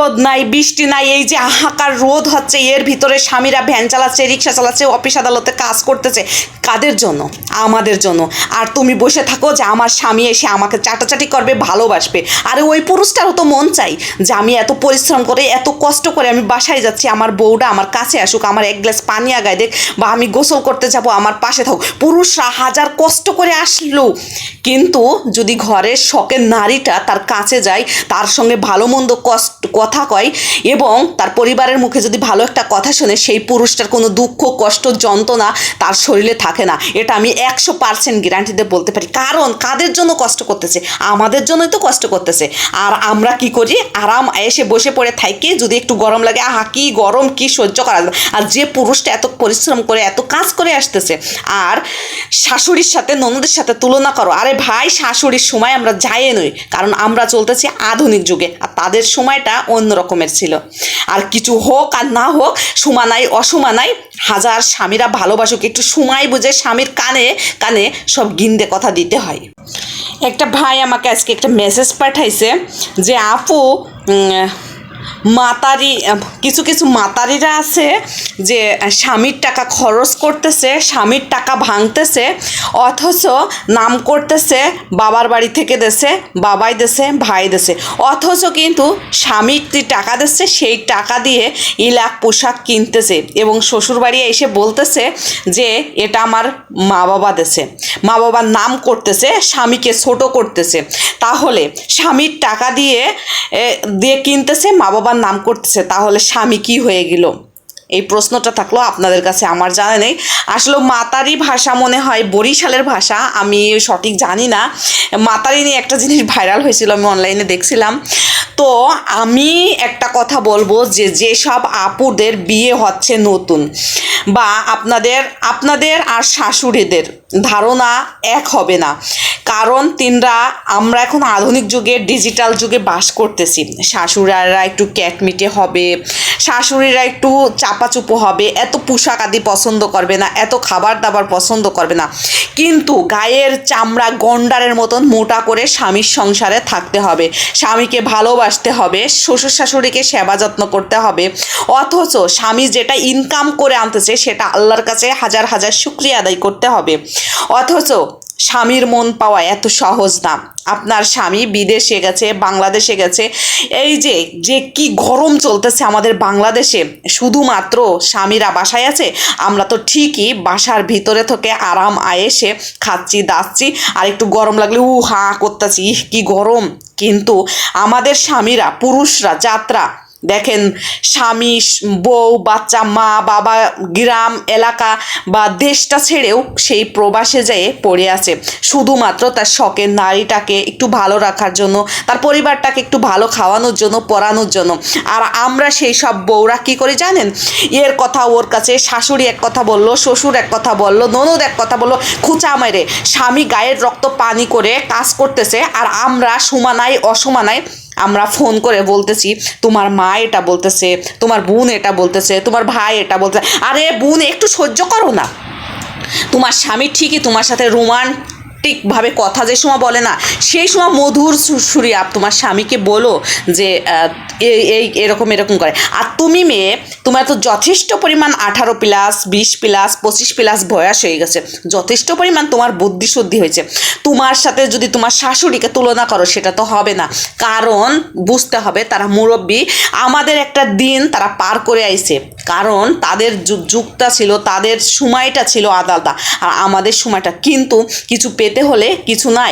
রোদ নাই, বৃষ্টি নাই, এই যে হাহাকার রোদ হচ্ছে, এর ভিতরে স্বামীরা ভ্যান চালাচ্ছে, রিক্সা চালাচ্ছে, অফিস আদালতে কাজ করতেছে। কাদের জন্য? আমাদের জন্য। আর তুমি বসে থাকো যে আমার স্বামী এসে আমাকে চাটাচাটি করবে, ভালোবাসবে। আরে ওই পুরুষটারও তো মন চাই যে আমি এত পরিশ্রম করে, এত কষ্ট করে আমি বাসায় যাচ্ছি, আমার বউটা আমার কাছে আসুক, আমার এক গ্লাস পানি আগায় দেখ বা আমি গোসল করতে যাব, আমার পাশে থাকুক। পুরুষরা হাজার কষ্ট করে আসলো। কিন্তু যদি ঘরের শখের নারীটা তার কাছে যায়, তার সঙ্গে ভালো মন্দ কষ্ট কথা কয় এবং তার পরিবারের মুখে যদি ভালো একটা কথা শোনে, সেই পুরুষটার কোনো দুঃখ, কষ্ট, যন্ত্রণা তার শরীরে থাকে না। এটা আমি একশো পার্সেন্ট গ্যারান্টিতে বলতে পারি। কারণ কাদের জন্য কষ্ট করতেছে? আমাদের জন্যই তো কষ্ট করতেছে। আর আমরা কি করি? আরাম এসে বসে পড়ে থাকি, যদি একটু গরম লাগে, আহা, কি গরম, কি সহ্য করা যাবে আর যে পুরুষটা এত পরিশ্রম করে, এত কাজ করে আসতেছে, আর শাশুড়ির সাথে, ননদের সাথে তুলনা করো, আরে ভাই, শাশুড়ির সময় আমরা যাই নই। কারণ আমরা চলতেছি আধুনিক যুগে। আর তাদের সময়টা অন্য রকমের ছিল। আর কিছু হোক আর না হোক সুমানাই অসুমানাই হাজার স্বামীরা ভালোবাসুক, একটু সময় বুঝে স্বামীর কানে কানে সব গিন্দে কথা দিতে হয়। একটা ভাই আমাকে আজকে একটা মেসেজ পাঠাইছে যে, আপু মাতারি কিছু কিছু মাতারিরা আছে যে স্বামীর টাকা খরচ করতেছে, স্বামীর টাকা ভাঙতেছে, অথচ নাম করতেছে, বাবার বাড়ি থেকে দেশে বাবাই দেশে ভাই দেশে অথচ কিন্তু স্বামীর যে টাকা দিচ্ছে, সেই টাকা দিয়ে ইলাক পোশাক কিনতেছে এবং শ্বশুরবাড়ি এসে বলতেছে যে, এটা আমার মা বাবা দেশে মা বাবার নাম করতেছে, স্বামীকে ছোট করতেছে। তাহলে স্বামীর টাকা দিয়ে দিয়ে কিনতেছে মা বাবার নাম করতেছে, তাহলে স্বামী কি হয়ে গেল? এই প্রশ্নটা থাকল আপনাদের কাছে, আমার জানা নেই। আসলে মাতারি ভাষা মনে হয় বরিশালের ভাষা, আমি সঠিক জানি না। মাতারি নিয়ে একটা জিনিস ভাইরাল হয়েছিল, আমি অনলাইনে দেখছিলাম। তো আমি একটা কথা বলব যে, যেসব আপুদের বিয়ে হচ্ছে নতুন, বা আপনাদের আপনাদের আর শাশুড়িদের, ধারণা এক হবে না। কারণ তিনরা আমরা এখন আধুনিক যুগে ডিজিটাল যুগে বাস করতেছি। শাশুড়ারা একটু ক্যাটমিটে হবে, শাশুড়িরা একটু চাপাচুপো হবে, এত পোশাক আদি পছন্দ করবে না, এত খাবার দাবার পছন্দ করবে না। কিন্তু গায়ের চামড়া গন্ডারের মতন মোটা করে স্বামীর সংসারে থাকতে হবে। স্বামীকে ভালোবাসতে হবে, শ্বশুর শাশুড়িকে সেবা যত্ন করতে হবে। অথচ স্বামী যেটা ইনকাম করে আনতেছে, সেটা আল্লাহর কাছে হাজার হাজার শুক্রিয়া আদায় করতে হবে। অথচ স্বামীর মন পাওয়া এত সহজ না। আপনার স্বামী বিদেশে গেছে, বাংলাদেশে গেছে। এই যে যে কি গরম চলতেছে আমাদের বাংলাদেশে। শুধুমাত্র স্বামীরা বাসায় আছে, আমরা তো ঠিকই বাসার ভিতরে থেকে আরাম আয়েসে খাচ্ছি, দাচ্ছি। আর একটু গরম লাগলে উ হা করতেছি কি গরম। কিন্তু আমাদের স্বামীরা, পুরুষরা, যাত্রা দেখেন, স্বামী, বউ, বাচ্চা, মা, বাবা, গ্রাম, এলাকা বা দেশটা ছেড়েও সেই প্রবাসে যেয়ে পড়ে আছে। শুধুমাত্র তার শখের নারীটাকে একটু ভালো রাখার জন্য, তার পরিবারটাকে একটু ভালো খাওয়ানোর জন্য, পড়ানোর জন্য। আর আমরা সেই সব বউরা কী করে জানেন? এর কথা ওর কাছে, শাশুড়ি এক কথা বলল, শ্বশুর এক কথা বলল, ননদ এক কথা বলল, খুচা মেরে। স্বামী গায়ের রক্ত পানি করে কাজ করতেছে, আর আমরা সমানাই অসমানাই আমরা ফোন করে বলতেছি, তোমার মা এটা বলতেছে, তোমার বোন এটা বলতেছে, তোমার ভাই এটা বলতেছে। আরে বোন, একটু সহ্য করো না। তোমার স্বামী ঠিকই তোমার সাথে রোমান্টিকভাবে কথা যে সময় বলে না, সেই সময় মধুর সুরে আপ, তোমার স্বামীকে বলো যে এই এরকম এরকম করে। আর তুমি মেয়ে, তোমার তো যথেষ্ট পরিমাণ আঠারো প্লাস বিশ প্লাস পঁচিশ প্লাস বয়স হয়ে গেছে। যথেষ্ট পরিমাণ তোমার বুদ্ধি শুদ্ধি হয়েছে। তোমার সাথে যদি তোমার শাশুড়িকে তুলনা করো, সেটা তো হবে না। কারণ, বুঝতে হবে, তারা মুরব্বী, আমাদের একটা দিন তারা পার করে আইছে। কারণ, তাদের যুগটা ছিল, তাদের সময়টা ছিল আদালতা আর আমাদের সময়টা কিন্তু কিছু পেতে হলে কিছু নাই।